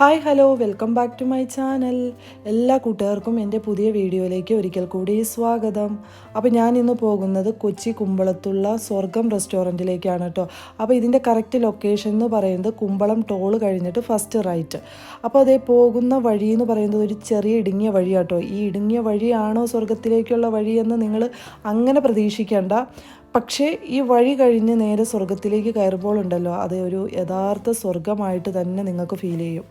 Hi hello welcome back to my channel. എല്ലാ കൂട്ടുകാർക്കും എന്റെ പുതിയ വീഡിയോയിലേക്ക് ഒരിക്കൽ കൂടി സ്വാഗതം. അപ്പോൾ ഞാൻ ഇന്ന് പോകുന്നത് കൊച്ചി കുമ്പളത്തുള്ള സ്വർഗം റെസ്റ്റോറന്റിലേക്കാണ് കേട്ടോ. അപ്പോൾ ഇതിന്റെ കറക്റ്റ് ലൊക്കേഷൻ എന്ന് പറയുന്നത് കുമ്പളം ടോൾ കഴിഞ്ഞിട്ട് ഫസ്റ്റ് റൈറ്റ്. അപ്പോൾ അതേ പോകുന്ന വഴി എന്ന് പറയുന്നത് ഒരു ചെറിയ ഇടുങ്ങിയ വഴിയാട്ടോ ഈ ഇടുങ്ങിയ വഴിയാണോ സ്വർഗത്തിലേക്കുള്ള വഴിയെന്ന് നിങ്ങൾ അങ്ങനെ പ്രതീക്ഷിക്കേണ്ട. പക്ഷേ ഈ വഴി കഴിഞ്ഞ് നേരെ സ്വർഗത്തിലേക്ക് കയറുമ്പോൾ ഉണ്ടല്ലോ അത് ഒരു യഥാർത്ഥ സ്വർഗമായിട്ട് തന്നെ നിങ്ങൾക്ക് ഫീൽ ചെയ്യും.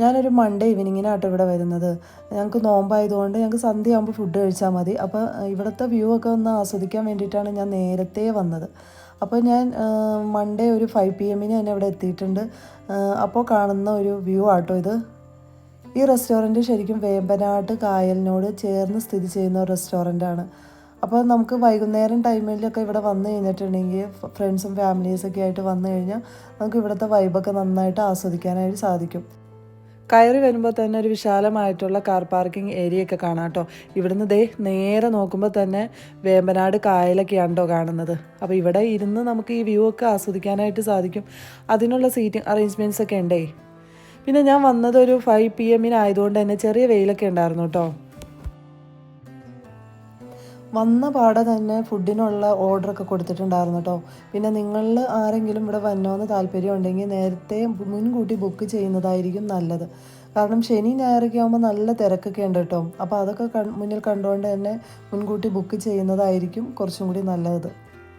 ഞാനൊരു മൺഡേ ഈവനിങ്ങിനാട്ടോ ഇവിടെ വരുന്നത്. ഞങ്ങൾക്ക് നോമ്പായതുകൊണ്ട് ഞങ്ങൾക്ക് സന്ധ്യ ആകുമ്പോൾ ഫുഡ് കഴിച്ചാൽ മതി അപ്പോൾ ഇവിടുത്തെ വ്യൂ ഒക്കെ ഒന്ന് ആസ്വദിക്കാൻ വേണ്ടിയിട്ടാണ് ഞാൻ നേരത്തെ വന്നത്. അപ്പോൾ ഞാൻ മൺഡേ ഒരു ഫൈവ് പി എമ്മിന് തന്നെ ഇവിടെ എത്തിയിട്ടുണ്ട്. അപ്പോൾ കാണുന്ന ഒരു വ്യൂ ആട്ടോ ഇത്. ഈ റെസ്റ്റോറന്റ് ശരിക്കും വേമ്പനാട്ട് കായലിനോട് ചേർന്ന് സ്ഥിതി ചെയ്യുന്ന ഒരു റെസ്റ്റോറന്റാണ് അപ്പോൾ നമുക്ക് വൈകുന്നേരം ടൈമിലൊക്കെ ഇവിടെ വന്നു കഴിഞ്ഞിട്ടുണ്ടെങ്കിൽ ഫ്രണ്ട്സും ഫാമിലീസൊക്കെ ആയിട്ട് വന്നു കഴിഞ്ഞാൽ നമുക്ക് ഇവിടുത്തെ വൈബൊക്കെ നന്നായിട്ട് ആസ്വദിക്കാനായിട്ട് സാധിക്കും. കയറി വരുമ്പോൾ തന്നെ ഒരു വിശാലമായിട്ടുള്ള കാർ പാർക്കിംഗ് ഏരിയ ഒക്കെ കാണാം കേട്ടോ ഇവിടുന്ന് ദേ നേരെ നോക്കുമ്പോൾ തന്നെ വേമ്പനാട് കായലൊക്കെയാണ് കേട്ടോ കാണുന്നത്. അപ്പോൾ ഇവിടെ ഇരുന്ന് നമുക്ക് ഈ വ്യൂ ഒക്കെ ആസ്വദിക്കാനായിട്ട് സാധിക്കും. അതിനുള്ള സീറ്റിംഗ് അറേഞ്ച്മെന്റ്സ് ഒക്കെ ഉണ്ടേ. പിന്നെ ഞാൻ വന്നത് ഒരു ഫൈവ് പി എമ്മിനായതുകൊണ്ട് തന്നെ ചെറിയ വെയിലൊക്കെ ഉണ്ടായിരുന്നു കേട്ടോ വന്ന പാടെ തന്നെ ഫുഡിനുള്ള ഓർഡറൊക്കെ കൊടുത്തിട്ടുണ്ടായിരുന്നു കേട്ടോ പിന്നെ നിങ്ങളിൽ ആരെങ്കിലും ഇവിടെ വന്നോന്ന് താല്പര്യം ഉണ്ടെങ്കിൽ നേരത്തെ മുൻകൂട്ടി ബുക്ക് ചെയ്യുന്നതായിരിക്കും നല്ലത്. കാരണം ശനി ഞായറൊക്കെ ആകുമ്പോൾ നല്ല തിരക്കൊക്കെ ഉണ്ട് കേട്ടോ അപ്പോൾ അതൊക്കെ മുന്നിൽ കണ്ടുകൊണ്ട് തന്നെ മുൻകൂട്ടി ബുക്ക് ചെയ്യുന്നതായിരിക്കും കുറച്ചും കൂടി നല്ലത്.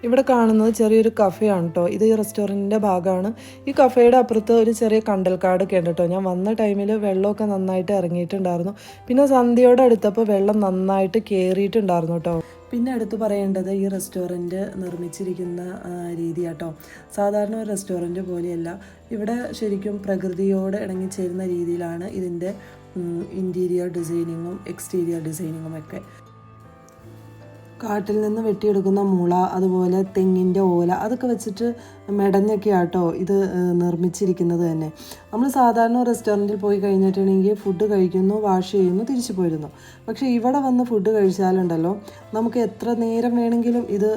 ഇവിടെ കാണുന്നത് ചെറിയൊരു കഫേയാണ് കേട്ടോ ഇത് ഈ റെസ്റ്റോറന്റിന്റെ ഭാഗമാണ്. ഈ കഫേയുടെ അപ്പുറത്ത് ഒരു ചെറിയ കണ്ടൽക്കാടൊക്കെ ഉണ്ട് കേട്ടോ ഞാൻ വന്ന ടൈമിൽ വെള്ളമൊക്കെ നന്നായിട്ട് ഇറങ്ങിയിട്ടുണ്ടായിരുന്നു. പിന്നെ സന്ധ്യയോടെ അടുത്തപ്പോൾ വെള്ളം നന്നായിട്ട് കയറിയിട്ടുണ്ടായിരുന്നു കേട്ടോ പിന്നെ എടുത്തു പറയേണ്ടത് ഈ റെസ്റ്റോറന്റ് നിർമ്മിച്ചിരിക്കുന്ന രീതി കേട്ടോ സാധാരണ ഒരു റെസ്റ്റോറന്റ് പോലെയല്ല. ഇവിടെ ശരിക്കും പ്രകൃതിയോട് ഇണങ്ങിച്ചേരുന്ന രീതിയിലാണ് ഇതിന്റെ ഇന്റീരിയർ ഡിസൈനിങ്ങും എക്സ്റ്റീരിയർ ഡിസൈനിങ്ങും ഒക്കെ. കാട്ടിൽ നിന്ന് വെട്ടിയെടുക്കുന്ന മുള അതുപോലെ തെങ്ങിന്റെ ഓല അതൊക്കെ വെച്ചിട്ട് മെടഞ്ഞൊക്കെ ആട്ടോ ഇത് നിർമ്മിച്ചിരിക്കുന്നത് തന്നെ. നമ്മൾ സാധാരണ റെസ്റ്റോറന്റിൽ പോയി കഴിഞ്ഞിട്ടുണ്ടെങ്കിൽ ഫുഡ് കഴിക്കുന്നു വാഷ് ചെയ്യുന്നു തിരിച്ചു പോയിരുന്നു. പക്ഷേ ഇവിടെ വന്ന് ഫുഡ് കഴിച്ചാലുണ്ടല്ലോ നമുക്ക് എത്ര നേരം വേണമെങ്കിലും ഇത്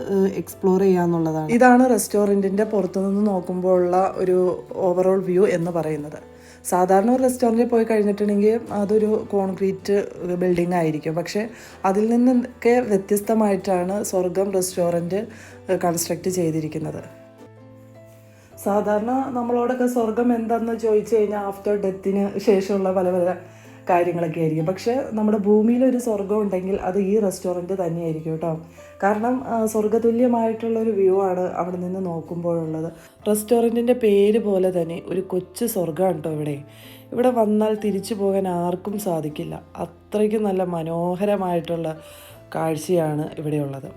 എക്സ്പ്ലോർ ചെയ്യാന്നുള്ളതാണ്. ഇതാണ് റെസ്റ്റോറന്റിന്റെ പുറത്തുനിന്ന് നോക്കുമ്പോഴുള്ള ഒരു ഓവറോൾ വ്യൂ എന്ന് പറയുന്നത്. സാധാരണ ഒരു റെസ്റ്റോറന്റിൽ പോയി കഴിഞ്ഞിട്ടുണ്ടെങ്കിൽ അതൊരു കോൺക്രീറ്റ് ബിൽഡിംഗ് ആയിരിക്കും. പക്ഷേ അതിൽ നിന്നൊക്കെ വ്യത്യസ്തമായിട്ടാണ് സ്വർഗം റെസ്റ്റോറന്റ് കൺസ്ട്രക്റ്റ് ചെയ്തിരിക്കുന്നത്. സാധാരണ നമ്മളോടൊക്കെ സ്വർഗം എന്താണെന്ന് ചോദിച്ചു കഴിഞ്ഞാൽ ആഫ്റ്റർ ഡെത്തിന് ശേഷമുള്ള പല പല കാര്യങ്ങളൊക്കെ ആയിരിക്കും. പക്ഷേ നമ്മുടെ ഭൂമിയിൽ ഒരു സ്വർഗം ഉണ്ടെങ്കിൽ അത് ഈ റെസ്റ്റോറന്റ് തന്നെയായിരിക്കും കേട്ടോ. കാരണം സ്വർഗതുല്യമായിട്ടുള്ളൊരു വ്യൂ ആണ് അവിടെ നിന്ന് നോക്കുമ്പോഴുള്ളത്. റെസ്റ്റോറന്റിന്റെ പേര് പോലെ തന്നെ ഒരു കൊച്ചു സ്വർഗമാണ് കേട്ടോ ഇവിടെ. ഇവിടെ വന്നാൽ തിരിച്ചു പോകാൻ ആർക്കും സാധിക്കില്ല. അത്രയ്ക്കും നല്ല മനോഹരമായിട്ടുള്ള കാഴ്ചയാണ് ഇവിടെയുള്ളത്.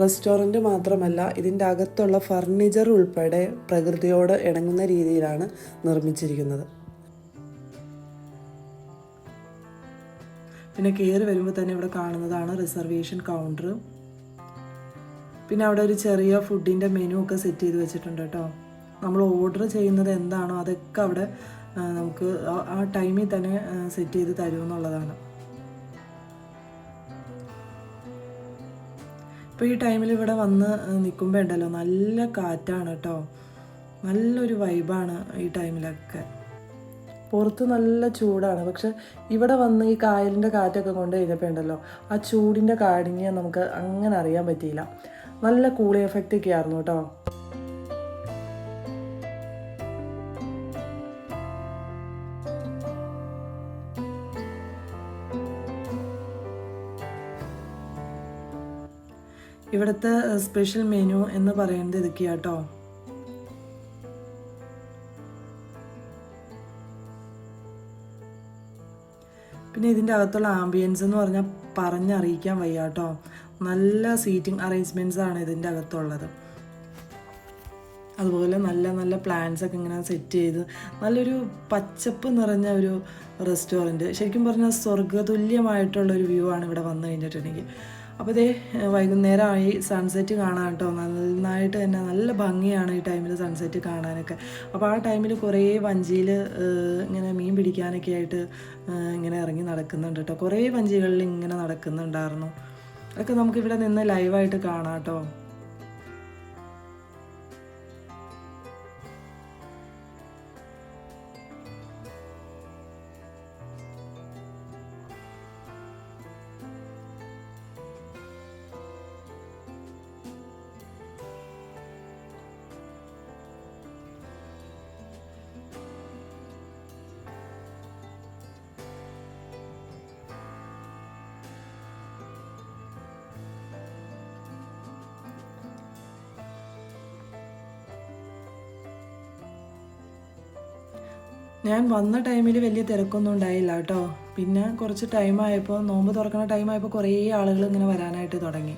റെസ്റ്റോറന്റ് മാത്രമല്ല ഇതിന്റെ അകത്തുള്ള ഫർണിച്ചർ ഉൾപ്പെടെ പ്രകൃതിയോട് ഇണങ്ങുന്ന രീതിയിലാണ് നിർമ്മിച്ചിരിക്കുന്നത്. പിന്നെ കയറി വരുമ്പോൾ തന്നെ ഇവിടെ കാണുന്നതാണ് റിസർവേഷൻ കൗണ്ടർ പിന്നെ അവിടെ ഒരു ചെറിയ ഫുഡിന്റെ മെനു ഒക്കെ സെറ്റ് ചെയ്ത് വെച്ചിട്ടുണ്ട് കേട്ടോ. നമ്മൾ ഓർഡർ ചെയ്യുന്നത് എന്താണോ അതൊക്കെ അവിടെ നമുക്ക് ആ- ടൈമിൽ തന്നെ സെറ്റ് ചെയ്ത് തരുമെന്നുള്ളതാണ്. ഇപ്പോൾ ഈ ടൈമിൽ ഇവിടെ വന്ന് നിൽക്കുമ്പോൾ ഉണ്ടല്ലോ നല്ല കാറ്റാണ് കേട്ടോ. നല്ലൊരു വൈബാണ് ഈ ടൈമിലൊക്കെ. പുറത്ത് നല്ല ചൂടാണ്. പക്ഷെ ഇവിടെ വന്ന് ഈ കായലിന്റെ കാറ്റൊക്കെ കൊണ്ട് കഴിഞ്ഞപ്പോൾ ഉണ്ടല്ലോ ആ ചൂടിന്റെ കാഠിന്യം നമുക്ക് അങ്ങനെ അറിയാൻ പറ്റിയില്ല. നല്ല കൂളിംഗ് എഫക്റ്റ് ഒക്കെ ആയിരുന്നു കേട്ടോ. ഇവിടുത്തെ സ്പെഷ്യൽ മെനു എന്ന് പറയുന്നത് ഇതൊക്കെയാട്ടോ. പിന്നെ ഇതിന്റെ അകത്തുള്ള ആംബിയൻസ് എന്ന് പറഞ്ഞാൽ പറഞ്ഞറിയിക്കാൻ വയ്യ കേട്ടോ നല്ല സീറ്റിംഗ് അറേഞ്ച്മെന്റ്സ് ആണ് ഇതിന്റെ അകത്തുള്ളത്. അതുപോലെ നല്ല നല്ല പ്ലാൻസ് ഒക്കെ ഇങ്ങനെ സെറ്റ് ചെയ്ത് നല്ലൊരു പച്ചപ്പ് നിറഞ്ഞ ഒരു റെസ്റ്റോറന്റ് ശരിക്കും പറഞ്ഞാൽ സ്വർഗതുല്യമായിട്ടുള്ളൊരു വ്യൂ ആണ് ഇവിടെ വന്നു കഴിഞ്ഞിട്ടുണ്ടെങ്കിൽ. അപ്പോൾ ഇതേ വൈകുന്നേരമായി സൺസെറ്റ് കാണാൻ കേട്ടോ. നന്നായിട്ട് തന്നെ നല്ല ഭംഗിയാണ് ഈ ടൈമിൽ സൺസെറ്റ് കാണാനൊക്കെ. അപ്പോൾ ആ ടൈമിൽ കുറേ വഞ്ചിയിൽ ഇങ്ങനെ മീൻ പിടിക്കാനൊക്കെ ആയിട്ട് ഇങ്ങനെ ഇറങ്ങി നടക്കുന്നുണ്ട് കേട്ടോ. കുറേ വഞ്ചികളിൽ ഇങ്ങനെ നടക്കുന്നുണ്ടായിരുന്നു. അതൊക്കെ നമുക്കിവിടെ നിന്ന് ലൈവായിട്ട് കാണാം കേട്ടോ. ഞാൻ വന്ന ടൈമിൽ വലിയ തിരക്കൊന്നും ഉണ്ടായില്ല കേട്ടോ. പിന്നെ കുറച്ച് ടൈമായപ്പോൾ നോമ്പ് തുറക്കുന്ന ടൈമായപ്പോൾ കുറേ ആളുകൾ ഇങ്ങനെ വരാനായിട്ട് തുടങ്ങി.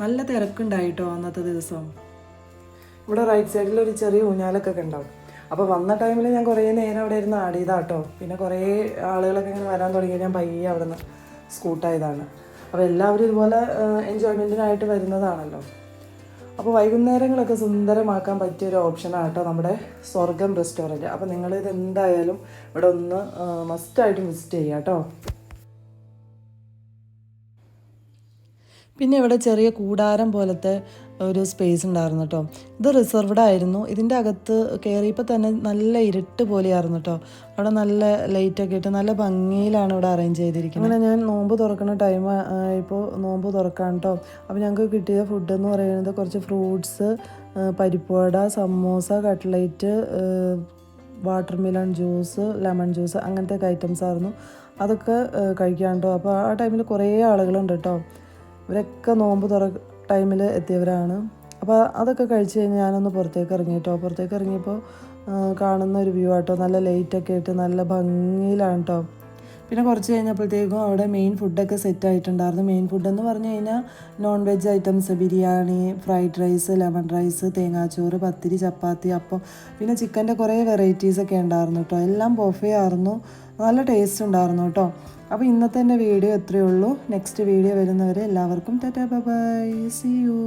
നല്ല തിരക്കുണ്ടായി കേട്ടോ അന്നത്തെ ദിവസം. ഇവിടെ റൈറ്റ് സൈഡിൽ ഒരു ചെറിയ ഊഞ്ഞാലൊക്കെ ഉണ്ടാവും. അപ്പോൾ വന്ന ടൈമിൽ ഞാൻ കുറേ നേരം അവിടെ ഇരുന്ന് ആടിയതാ കേട്ടോ പിന്നെ കുറേ ആളുകളൊക്കെ ഇങ്ങനെ വരാൻ തുടങ്ങി ഞാൻ പയ്യെ അവിടെ നിന്ന് സ്കൂട്ടായതാണ് അപ്പോൾ എല്ലാവരും ഇതുപോലെ എൻജോയ്മെന്റിനായിട്ട് വരുന്നതാണല്ലോ. അപ്പോൾ വൈകുന്നേരങ്ങളൊക്കെ സുന്ദരമാക്കാൻ പറ്റിയ ഒരു ഓപ്ഷനാണ് കേട്ടോ നമ്മുടെ സ്വർഗം റെസ്റ്റോറന്റ് അപ്പോൾ നിങ്ങളിത് എന്തായാലും ഇവിടെ ഒന്ന് മസ്റ്റായിട്ട് വിസിറ്റ് ചെയ്യുക കേട്ടോ പിന്നെ ഇവിടെ ചെറിയ കൂടാരം പോലത്തെ ഒരു സ്പേസ് ഉണ്ടായിരുന്നു കേട്ടോ ഇത് റിസർവ്ഡ് ആയിരുന്നു. ഇതിന്റെ അകത്ത് കയറിയപ്പോൾ തന്നെ നല്ല ഇരുട്ട് പോലെയായിരുന്നു കേട്ടോ അവിടെ നല്ല ലൈറ്റൊക്കെ ഇട്ട് നല്ല ഭംഗിയിലാണ് ഇവിടെ അറേഞ്ച് ചെയ്തിരിക്കുന്നത്. അങ്ങനെ ഞാൻ നോമ്പ് തുറക്കുന്ന ടൈം ഇപ്പോൾ നോമ്പ് തുറക്കാൻ കേട്ടോ അപ്പോൾ ഞങ്ങൾക്ക് കിട്ടിയ ഫുഡ് എന്ന് പറയുന്നത് കുറച്ച് ഫ്രൂട്ട്സ് പരിപ്പുവട samosa cutlet watermelon juice lemon juice അങ്ങനത്തെ ഐറ്റംസ് ആയിരുന്നു. അതൊക്കെ കഴിക്കാൻ കേട്ടോ അപ്പോൾ ആ ടൈമിൽ കുറേ ആളുകളുണ്ട് കേട്ടോ ഇവരൊക്കെ നോമ്പ് തുറ ടൈമിൽ എത്തിയവരാണ്. അപ്പോൾ അതൊക്കെ കഴിച്ച് കഴിഞ്ഞ് ഞാനൊന്ന് പുറത്തേക്ക് ഇറങ്ങി കേട്ടോ പുറത്തേക്ക് ഇറങ്ങിയപ്പോൾ കാണുന്ന ഒരു വ്യൂ ആട്ടോ. നല്ല ലൈറ്റൊക്കെ ആയിട്ട് നല്ല ഭംഗിയിലാണ് കേട്ടോ പിന്നെ കുറച്ച് കഴിഞ്ഞപ്പോഴത്തേക്കും അവിടെ മെയിൻ ഫുഡൊക്കെ സെറ്റ് ആയിട്ടുണ്ടായിരുന്നു. മെയിൻ ഫുഡ് എന്ന് പറഞ്ഞു കഴിഞ്ഞാൽ non veg items biryani fried rice lemon rice തേങ്ങാച്ചോറ് പത്തിരി ചപ്പാത്തി അപ്പം പിന്നെ ചിക്കന്റെ കുറേ വെറൈറ്റീസ് ഒക്കെ ഉണ്ടായിരുന്നു കേട്ടോ എല്ലാം ബൊഫേ ആയിരുന്നു. നല്ല ടേസ്റ്റ് ഉണ്ടായിരുന്നു കേട്ടോ അപ്പോൾ ഇന്നത്തെ എന്റെ വീഡിയോ എത്രയേ ഉള്ളൂ. നെക്സ്റ്റ് വീഡിയോ വരുന്നവരെ എല്ലാവർക്കും ടാറ്റാ ബൈ സി യു